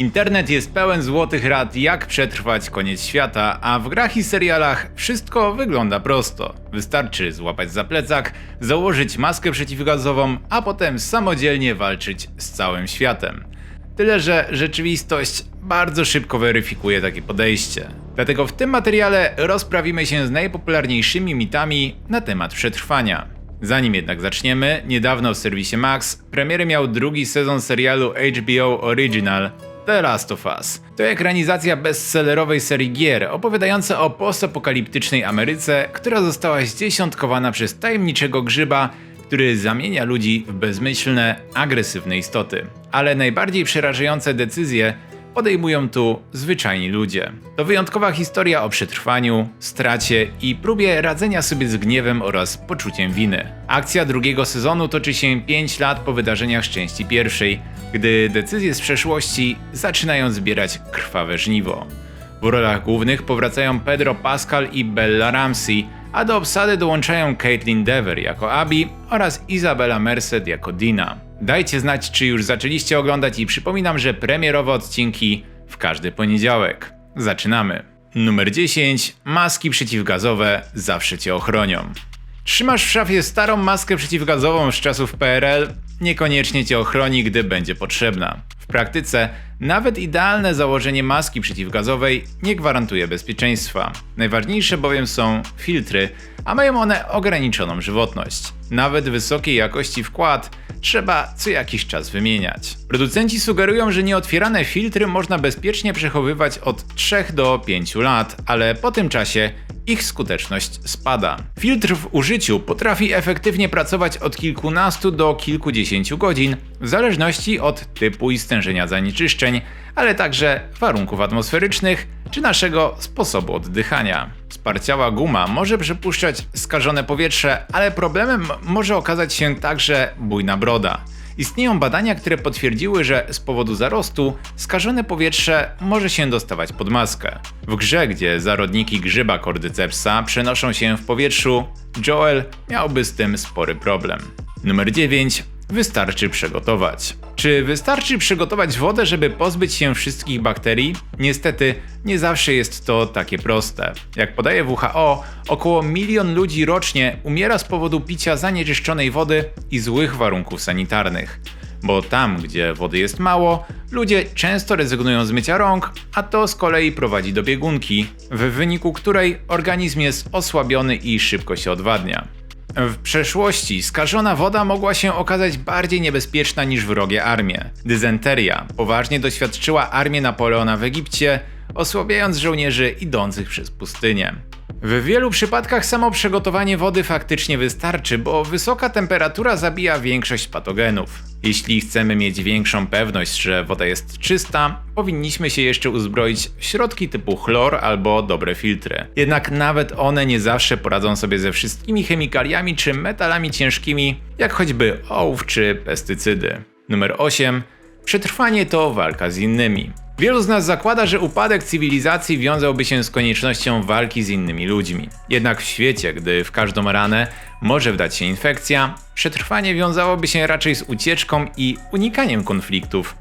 Internet jest pełen złotych rad, jak przetrwać koniec świata, a w grach i serialach wszystko wygląda prosto. Wystarczy złapać za plecak, założyć maskę przeciwgazową, a potem samodzielnie walczyć z całym światem. Tyle, że rzeczywistość bardzo szybko weryfikuje takie podejście. Dlatego w tym materiale rozprawimy się z najpopularniejszymi mitami na temat przetrwania. Zanim jednak zaczniemy, niedawno w serwisie Max premierę miał drugi sezon serialu HBO Original The Last of Us. To ekranizacja bestsellerowej serii gier opowiadająca o postapokaliptycznej Ameryce, która została zdziesiątkowana przez tajemniczego grzyba, który zamienia ludzi w bezmyślne, agresywne istoty. Ale najbardziej przerażające decyzje podejmują tu zwyczajni ludzie. To wyjątkowa historia o przetrwaniu, stracie i próbie radzenia sobie z gniewem oraz poczuciem winy. Akcja drugiego sezonu toczy się 5 lat po wydarzeniach części pierwszej, gdy decyzje z przeszłości zaczynają zbierać krwawe żniwo. W rolach głównych powracają Pedro Pascal i Bella Ramsey, a do obsady dołączają Caitlin Dever jako Abby oraz Isabella Merced jako Dina. Dajcie znać, czy już zaczęliście oglądać i przypominam, że premierowe odcinki w każdy poniedziałek. Zaczynamy. Numer 10. Maski przeciwgazowe zawsze cię ochronią. Trzymasz w szafie starą maskę przeciwgazową z czasów PRL? Niekoniecznie cię ochroni, gdy będzie potrzebna. W praktyce nawet idealne założenie maski przeciwgazowej nie gwarantuje bezpieczeństwa. Najważniejsze bowiem są filtry, a mają one ograniczoną żywotność. Nawet wysokiej jakości wkład trzeba co jakiś czas wymieniać. Producenci sugerują, że nieotwierane filtry można bezpiecznie przechowywać od 3 do 5 lat, ale po tym czasie ich skuteczność spada. Filtr w użyciu potrafi efektywnie pracować od kilkunastu do kilkudziesięciu godzin, w zależności od typu i stężenia zanieczyszczeń, ale także warunków atmosferycznych czy naszego sposobu oddychania. Sparciała guma może przepuszczać skażone powietrze, ale problemem może okazać się także bujna broda. Istnieją badania, które potwierdziły, że z powodu zarostu skażone powietrze może się dostawać pod maskę. W grze, gdzie zarodniki grzyba kordycepsa przenoszą się w powietrzu, Joel miałby z tym spory problem. Numer 9. Wystarczy przygotować. Czy wystarczy przygotować wodę, żeby pozbyć się wszystkich bakterii? Niestety, nie zawsze jest to takie proste. Jak podaje WHO, około milion ludzi rocznie umiera z powodu picia zanieczyszczonej wody i złych warunków sanitarnych. Bo tam, gdzie wody jest mało, ludzie często rezygnują z mycia rąk, a to z kolei prowadzi do biegunki, w wyniku której organizm jest osłabiony i szybko się odwadnia. W przeszłości skażona woda mogła się okazać bardziej niebezpieczna niż wrogie armie. Dysenteria poważnie doświadczyła armię Napoleona w Egipcie, osłabiając żołnierzy idących przez pustynię. W wielu przypadkach samo przygotowanie wody faktycznie wystarczy, bo wysoka temperatura zabija większość patogenów. Jeśli chcemy mieć większą pewność, że woda jest czysta, powinniśmy się jeszcze uzbroić w środki typu chlor albo dobre filtry. Jednak nawet one nie zawsze poradzą sobie ze wszystkimi chemikaliami czy metalami ciężkimi, jak choćby ołów czy pestycydy. Numer 8. Przetrwanie to walka z innymi. Wielu z nas zakłada, że upadek cywilizacji wiązałby się z koniecznością walki z innymi ludźmi. Jednak w świecie, gdy w każdą ranę może wdać się infekcja, przetrwanie wiązałoby się raczej z ucieczką i unikaniem konfliktów.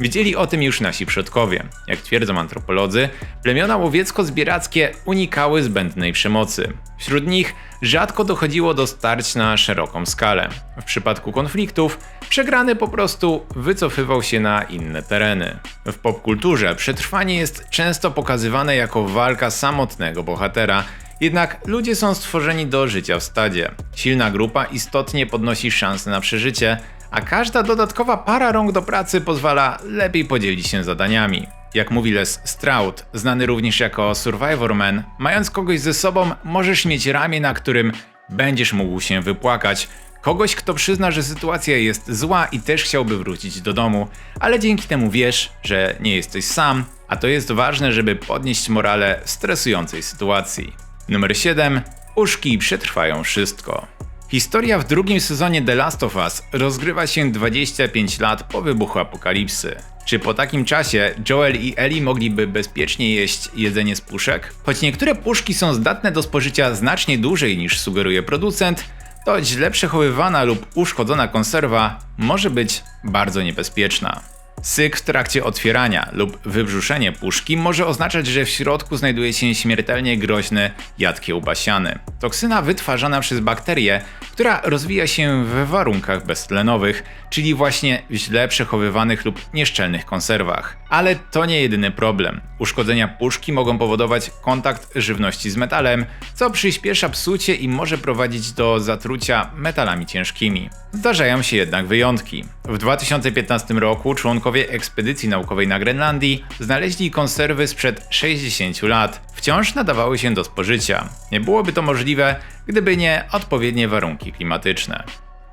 Wiedzieli o tym już nasi przodkowie. Jak twierdzą antropolodzy, plemiona łowiecko-zbierackie unikały zbędnej przemocy. Wśród nich rzadko dochodziło do starć na szeroką skalę. W przypadku konfliktów przegrany po prostu wycofywał się na inne tereny. W popkulturze przetrwanie jest często pokazywane jako walka samotnego bohatera, jednak ludzie są stworzeni do życia w stadzie. Silna grupa istotnie podnosi szanse na przeżycie, a każda dodatkowa para rąk do pracy pozwala lepiej podzielić się zadaniami. Jak mówi Les Stroud, znany również jako Survivor Man, mając kogoś ze sobą, możesz mieć ramię, na którym będziesz mógł się wypłakać. Kogoś, kto przyzna, że sytuacja jest zła i też chciałby wrócić do domu, ale dzięki temu wiesz, że nie jesteś sam, a to jest ważne, żeby podnieść morale stresującej sytuacji. Numer 7. Uszki przetrwają wszystko. Historia w drugim sezonie The Last of Us rozgrywa się 25 lat po wybuchu apokalipsy. Czy po takim czasie Joel i Ellie mogliby bezpiecznie jeść jedzenie z puszek? Choć niektóre puszki są zdatne do spożycia znacznie dłużej niż sugeruje producent, to źle przechowywana lub uszkodzona konserwa może być bardzo niebezpieczna. Syk w trakcie otwierania lub wybrzuszenie puszki może oznaczać, że w środku znajduje się śmiertelnie groźny jad kiełbasiany. Toksyna wytwarzana przez bakterię, która rozwija się w warunkach beztlenowych, czyli właśnie w źle przechowywanych lub nieszczelnych konserwach. Ale to nie jedyny problem. Uszkodzenia puszki mogą powodować kontakt żywności z metalem, co przyspiesza psucie i może prowadzić do zatrucia metalami ciężkimi. Zdarzają się jednak wyjątki. W 2015 roku członkowie ekspedycji naukowej na Grenlandii znaleźli konserwy sprzed 60 lat. Wciąż nadawały się do spożycia. Nie byłoby to możliwe, gdyby nie odpowiednie warunki klimatyczne.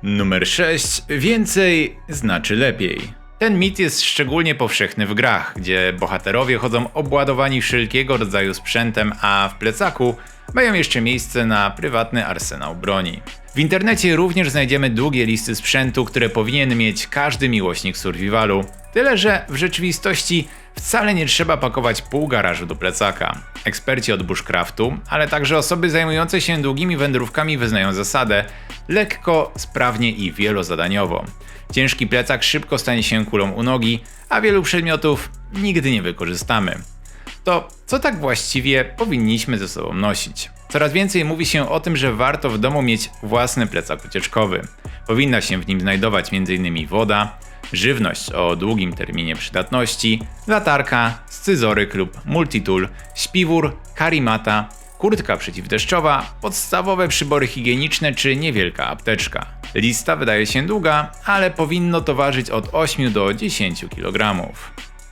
Numer 6. Więcej znaczy lepiej. Ten mit jest szczególnie powszechny w grach, gdzie bohaterowie chodzą obładowani wszelkiego rodzaju sprzętem, a w plecaku mają jeszcze miejsce na prywatny arsenał broni. W internecie również znajdziemy długie listy sprzętu, które powinien mieć każdy miłośnik survivalu. Tyle, że w rzeczywistości wcale nie trzeba pakować pół garażu do plecaka. Eksperci od bushcraftu, ale także osoby zajmujące się długimi wędrówkami wyznają zasadę lekko, sprawnie i wielozadaniowo. Ciężki plecak szybko stanie się kulą u nogi, a wielu przedmiotów nigdy nie wykorzystamy. To co tak właściwie powinniśmy ze sobą nosić? Coraz więcej mówi się o tym, że warto w domu mieć własny plecak ucieczkowy. Powinna się w nim znajdować m.in. woda, żywność o długim terminie przydatności, latarka, scyzoryk lub multitool, śpiwór, karimata, kurtka przeciwdeszczowa, podstawowe przybory higieniczne czy niewielka apteczka. Lista wydaje się długa, ale powinno to ważyć od 8 do 10 kg.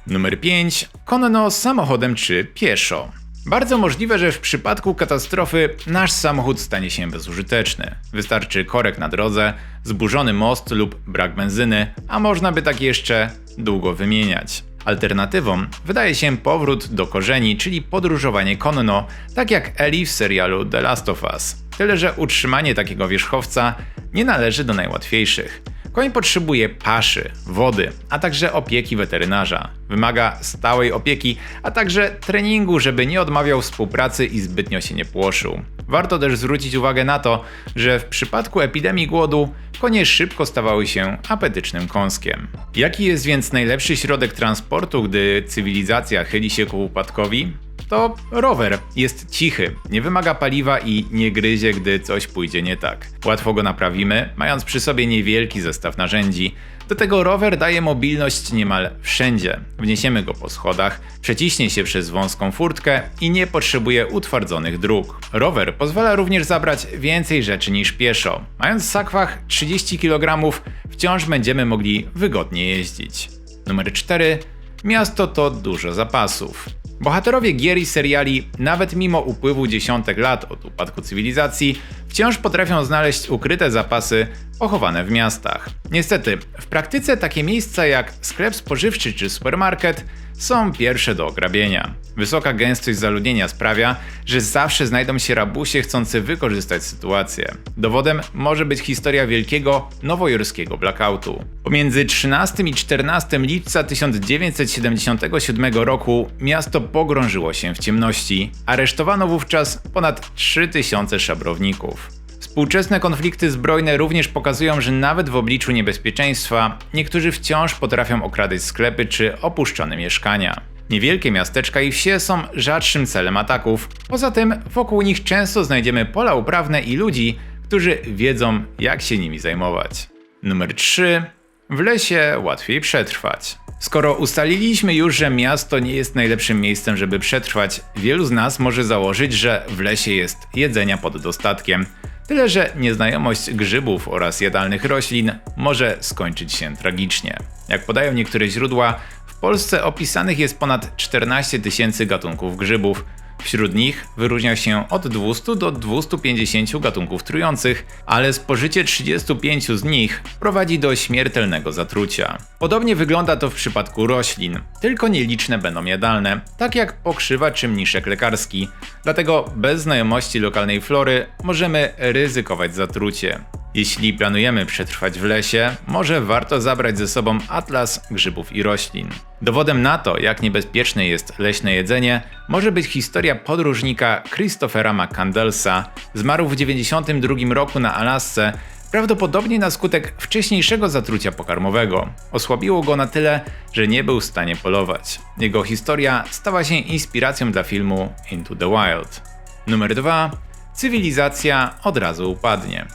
Numer 5. Konno samochodem czy pieszo. Bardzo możliwe, że w przypadku katastrofy nasz samochód stanie się bezużyteczny. Wystarczy korek na drodze, zburzony most lub brak benzyny, a można by tak jeszcze długo wymieniać. Alternatywą wydaje się powrót do korzeni, czyli podróżowanie konno, tak jak Ellie w serialu The Last of Us. Tyle, że utrzymanie takiego wierzchowca nie należy do najłatwiejszych. Koń potrzebuje paszy, wody, a także opieki weterynarza. Wymaga stałej opieki, a także treningu, żeby nie odmawiał współpracy i zbytnio się nie płoszył. Warto też zwrócić uwagę na to, że w przypadku epidemii głodu konie szybko stawały się apetycznym kąskiem. Jaki jest więc najlepszy środek transportu, gdy cywilizacja chyli się ku upadkowi? To rower. Jest cichy, nie wymaga paliwa i nie gryzie, gdy coś pójdzie nie tak. Łatwo go naprawimy, mając przy sobie niewielki zestaw narzędzi. Do tego rower daje mobilność niemal wszędzie. Wniesiemy go po schodach, przeciśnie się przez wąską furtkę i nie potrzebuje utwardzonych dróg. Rower pozwala również zabrać więcej rzeczy niż pieszo. Mając w sakwach 30 kg, wciąż będziemy mogli wygodnie jeździć. Numer 4. Miasto to dużo zapasów. Bohaterowie gier i seriali, nawet mimo upływu dziesiątek lat od upadku cywilizacji, wciąż potrafią znaleźć ukryte zapasy pochowane w miastach. Niestety, w praktyce takie miejsca jak sklep spożywczy czy supermarket są pierwsze do ograbienia. Wysoka gęstość zaludnienia sprawia, że zawsze znajdą się rabusie chcący wykorzystać sytuację. Dowodem może być historia wielkiego nowojorskiego blackoutu. Pomiędzy 13 i 14 lipca 1977 roku miasto pogrążyło się w ciemności. Aresztowano wówczas ponad 3000 szabrowników. Współczesne konflikty zbrojne również pokazują, że nawet w obliczu niebezpieczeństwa niektórzy wciąż potrafią okradać sklepy czy opuszczone mieszkania. Niewielkie miasteczka i wsie są rzadszym celem ataków. Poza tym wokół nich często znajdziemy pola uprawne i ludzi, którzy wiedzą jak się nimi zajmować. Numer 3. W lesie łatwiej przetrwać. Skoro ustaliliśmy już, że miasto nie jest najlepszym miejscem, żeby przetrwać, wielu z nas może założyć, że w lesie jest jedzenia pod dostatkiem. Tyle, że nieznajomość grzybów oraz jadalnych roślin może skończyć się tragicznie. Jak podają niektóre źródła, w Polsce opisanych jest ponad 14 tysięcy gatunków grzybów, Wśród nich wyróżnia się od 200 do 250 gatunków trujących, ale spożycie 35 z nich prowadzi do śmiertelnego zatrucia. Podobnie wygląda to w przypadku roślin, tylko nieliczne będą jadalne, tak jak pokrzywa czy mniszek lekarski. Dlatego bez znajomości lokalnej flory możemy ryzykować zatrucie. Jeśli planujemy przetrwać w lesie, może warto zabrać ze sobą atlas grzybów i roślin. Dowodem na to, jak niebezpieczne jest leśne jedzenie, może być historia podróżnika Christophera McCandlesa. Zmarł w 1992 roku na Alasce prawdopodobnie na skutek wcześniejszego zatrucia pokarmowego. Osłabiło go na tyle, że nie był w stanie polować. Jego historia stała się inspiracją dla filmu Into the Wild. Numer 2. Cywilizacja od razu upadnie.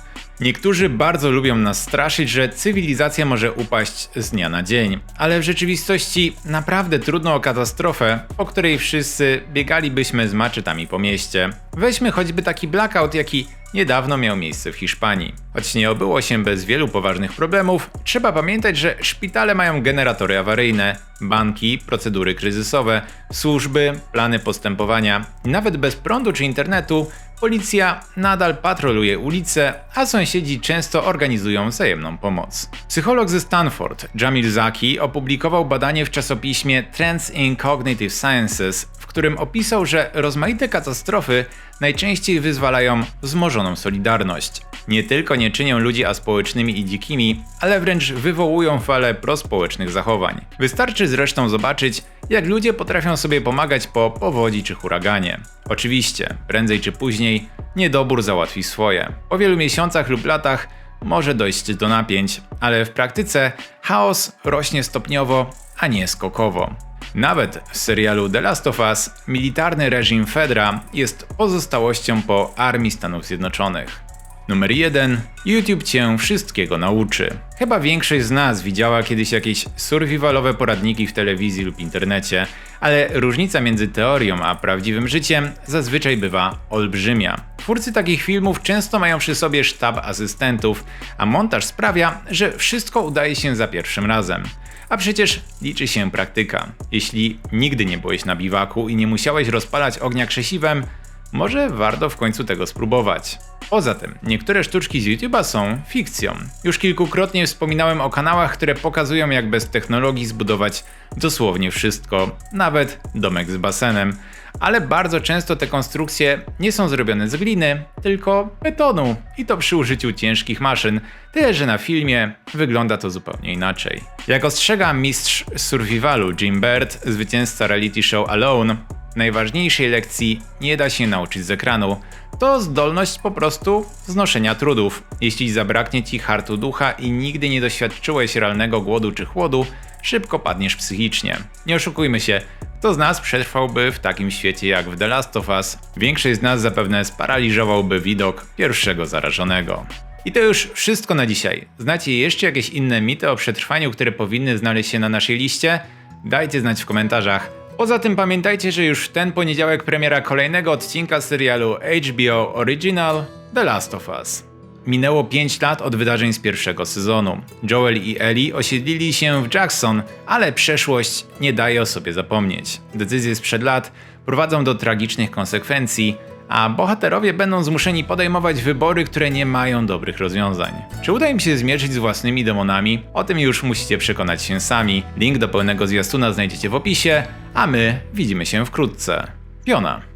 Niektórzy bardzo lubią nas straszyć, że cywilizacja może upaść z dnia na dzień, ale w rzeczywistości naprawdę trudno o katastrofę, po której wszyscy biegalibyśmy z maczetami po mieście. Weźmy choćby taki blackout, jaki niedawno miał miejsce w Hiszpanii. Choć nie obyło się bez wielu poważnych problemów, trzeba pamiętać, że szpitale mają generatory awaryjne, banki, procedury kryzysowe, służby, plany postępowania. Nawet bez prądu czy internetu Policja nadal patroluje ulice, a sąsiedzi często organizują wzajemną pomoc. Psycholog ze Stanford, Jamil Zaki, opublikował badanie w czasopiśmie Trends in Cognitive Sciences, w którym opisał, że rozmaite katastrofy najczęściej wyzwalają wzmożoną solidarność. Nie tylko nie czynią ludzi aspołecznymi i dzikimi, ale wręcz wywołują falę prospołecznych zachowań. Wystarczy zresztą zobaczyć, jak ludzie potrafią sobie pomagać po powodzi czy huraganie. Oczywiście, prędzej czy później, niedobór załatwi swoje. Po wielu miesiącach lub latach może dojść do napięć, ale w praktyce chaos rośnie stopniowo, a nie skokowo. Nawet w serialu The Last of Us militarny reżim Fedra jest pozostałością po armii Stanów Zjednoczonych. Numer 1. YouTube cię wszystkiego nauczy. Chyba większość z nas widziała kiedyś jakieś survivalowe poradniki w telewizji lub internecie, ale różnica między teorią a prawdziwym życiem zazwyczaj bywa olbrzymia. Twórcy takich filmów często mają przy sobie sztab asystentów, a montaż sprawia, że wszystko udaje się za pierwszym razem. A przecież liczy się praktyka. Jeśli nigdy nie byłeś na biwaku i nie musiałeś rozpalać ognia krzesiwem, może warto w końcu tego spróbować. Poza tym, niektóre sztuczki z YouTube'a są fikcją. Już kilkukrotnie wspominałem o kanałach, które pokazują jak bez technologii zbudować dosłownie wszystko, nawet domek z basenem. Ale bardzo często te konstrukcje nie są zrobione z gliny, tylko betonu i to przy użyciu ciężkich maszyn, tyle że na filmie wygląda to zupełnie inaczej. Jak ostrzega mistrz survivalu Jim Bird, zwycięzca reality show Alone, najważniejszej lekcji nie da się nauczyć z ekranu. To zdolność po prostu znoszenia trudów. Jeśli zabraknie ci hartu ducha i nigdy nie doświadczyłeś realnego głodu czy chłodu, szybko padniesz psychicznie. Nie oszukujmy się, kto z nas przetrwałby w takim świecie jak w The Last of Us? Większość z nas zapewne sparaliżowałby widok pierwszego zarażonego. I to już wszystko na dzisiaj. Znacie jeszcze jakieś inne mity o przetrwaniu, które powinny znaleźć się na naszej liście? Dajcie znać w komentarzach. Poza tym pamiętajcie, że już w ten poniedziałek premiera kolejnego odcinka serialu HBO Original The Last of Us. Minęło 5 lat od wydarzeń z pierwszego sezonu. Joel i Ellie osiedlili się w Jackson, ale przeszłość nie daje o sobie zapomnieć. Decyzje sprzed lat prowadzą do tragicznych konsekwencji, a bohaterowie będą zmuszeni podejmować wybory, które nie mają dobrych rozwiązań. Czy uda im się zmierzyć z własnymi demonami? O tym już musicie przekonać się sami. Link do pełnego zwiastuna znajdziecie w opisie, a my widzimy się wkrótce. Piona.